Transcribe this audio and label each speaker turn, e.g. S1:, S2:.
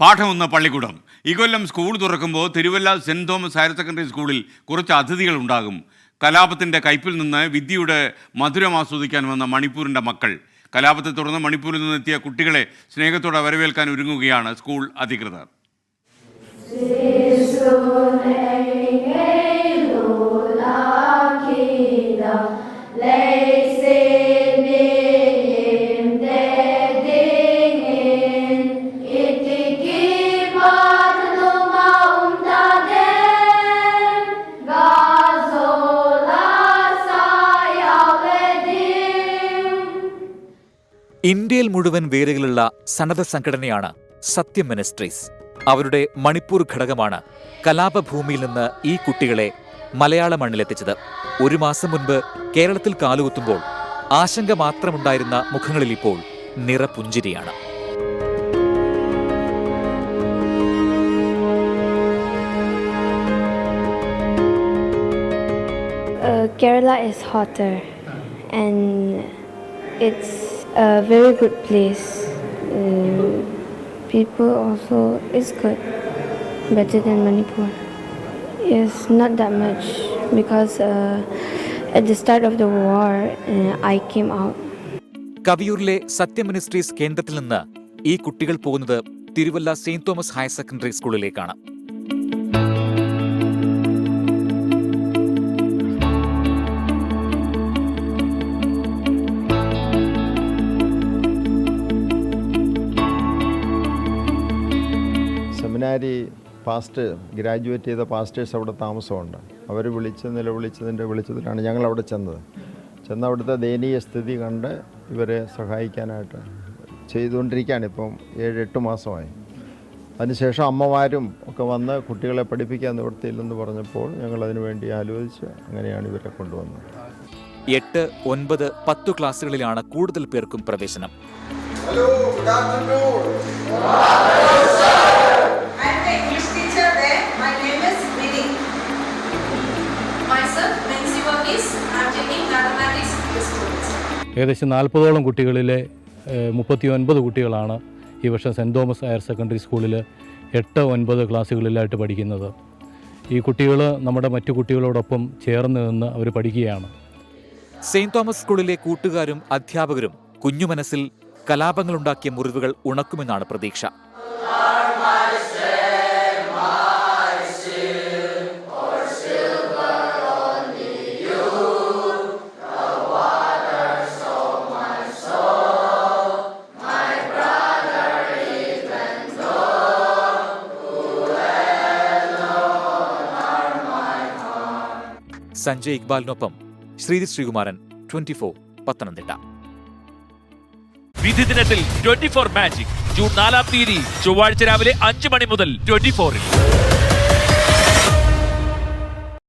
S1: പാഠമൊന്ന പള്ളിക്കൂടം. ഇക്കൊല്ലം സ്കൂൾ തുറക്കുമ്പോൾ Thiruvalla saint Thomas higher secondary സ്കൂളിൽ കുറച്ച് അതിഥികൾ ഉണ്ടാകും. കലാപത്തിന്റെ കയ്പിൽ നിന്ന് വിദ്യയുടെ മധുരം ആസ്വദിക്കാൻ വന്ന മണിപ്പൂരിന്റെ മക്കൾ. കലാപത്തെ തുടർന്ന് മണിപ്പൂരിൽ നിന്നെത്തിയ കുട്ടികളെ സ്നേഹത്തോടെ വരവേൽക്കാൻ ഒരുങ്ങുകയാണ് സ്കൂൾ അധികൃതർ.
S2: ഇന്ത്യയിൽ മുഴുവൻ വേരുകളുള്ള സന്നദ്ധ സംഘടനയാണ് സത്യം മിനിസ്ട്രീസ്. അവരുടെ മണിപ്പൂർ ഘടകമാണ് കലാപഭൂമിയിൽ നിന്ന് ഈ കുട്ടികളെ മലയാള മണ്ണിലെത്തിച്ചത്. ഒരു മാസം മുൻപ് കേരളത്തിൽ കാലുകുത്തുമ്പോൾ ആശങ്ക മാത്രമുണ്ടായിരുന്ന മുഖങ്ങളിൽ ഇപ്പോൾ നിറപുഞ്ചിരിയാണ്.
S3: Kerala is is and it's a very good place. Uh, people also is good, better than Manipur. Yes, not that much because uh, at the start of the war, uh, I came out.
S2: കവിയൂരിലെ Sathyam ministries കേന്ദ്രത്തിൽ നിന്ന് ഈ കുട്ടികൾ പോകുന്നത് Thiruvalla saint Thomas higher secondary സ്കൂളിലേക്കാണ്
S4: seminary past graduate ചെയ്ത pastors അവിടെ താമസമുണ്ട്. അവർ വിളിച്ച് നിലവിളിച്ചതിന്റെ വിളിച്ചതിലാണ് ഞങ്ങൾ അവിടെ ചെന്നത്. ചെന്ന് അവിടുത്തെ ദയനീയ സ്ഥിതി കണ്ട് ഇവരെ സഹായിക്കാനായിട്ട് ചെയ്തുകൊണ്ടിരിക്കുകയാണ്. ഇപ്പം ഏഴ് എട്ട് മാസമായി. അതിനുശേഷം അമ്മമാരും ഒക്കെ വന്ന് കുട്ടികളെ പഠിപ്പിക്കാൻ നിവൃത്തിയില്ലെന്ന് പറഞ്ഞപ്പോൾ ഞങ്ങൾ അതിനു വേണ്ടി ആലോചിച്ച് അങ്ങനെയാണ് ഇവരെ കൊണ്ടുവന്നത്.
S2: എട്ട് ഒൻപത് പത്തു ക്ലാസ്സുകളിലാണ് കൂടുതൽ പേർക്കും പ്രവേശനം.
S5: Hello good afternoon.
S6: ഏകദേശം നാൽപ്പതോളം കുട്ടികളിലെ മുപ്പത്തി ഒൻപത് കുട്ടികളാണ് ഈ വർഷം സെന്റ് തോമസ് ഹയർ സെക്കൻഡറി സ്കൂളിൽ എട്ട് ഒൻപത് ക്ലാസ്സുകളിലായിട്ട് പഠിക്കുന്നത്. ഈ കുട്ടികൾ നമ്മുടെ മറ്റു കുട്ടികളോടൊപ്പം ചേർന്ന് നിന്ന് അവർ പഠിക്കുകയാണ്.
S2: സെയിന്റ് തോമസ് സ്കൂളിലെ കൂട്ടുകാരും അധ്യാപകരും കുഞ്ഞു മനസ്സിൽ കലാപങ്ങളുണ്ടാക്കിയ മുറിവുകൾ ഉണക്കുമെന്നാണ് പ്രതീക്ഷ. സഞ്ജയ് ഇക്ബാലിനൊപ്പം ശ്രീജിത് ശ്രീകുമാരൻ ട്വന്റി ഫോർ പത്തനംതിട്ട.
S7: വിധി ദിനത്തിൽ ട്വന്റി ഫോർ മാജിക് ജൂൺ നാലാം തീയതി ചൊവ്വാഴ്ച രാവിലെ അഞ്ച് മണി മുതൽ ട്വന്റി ഫോറിൽ.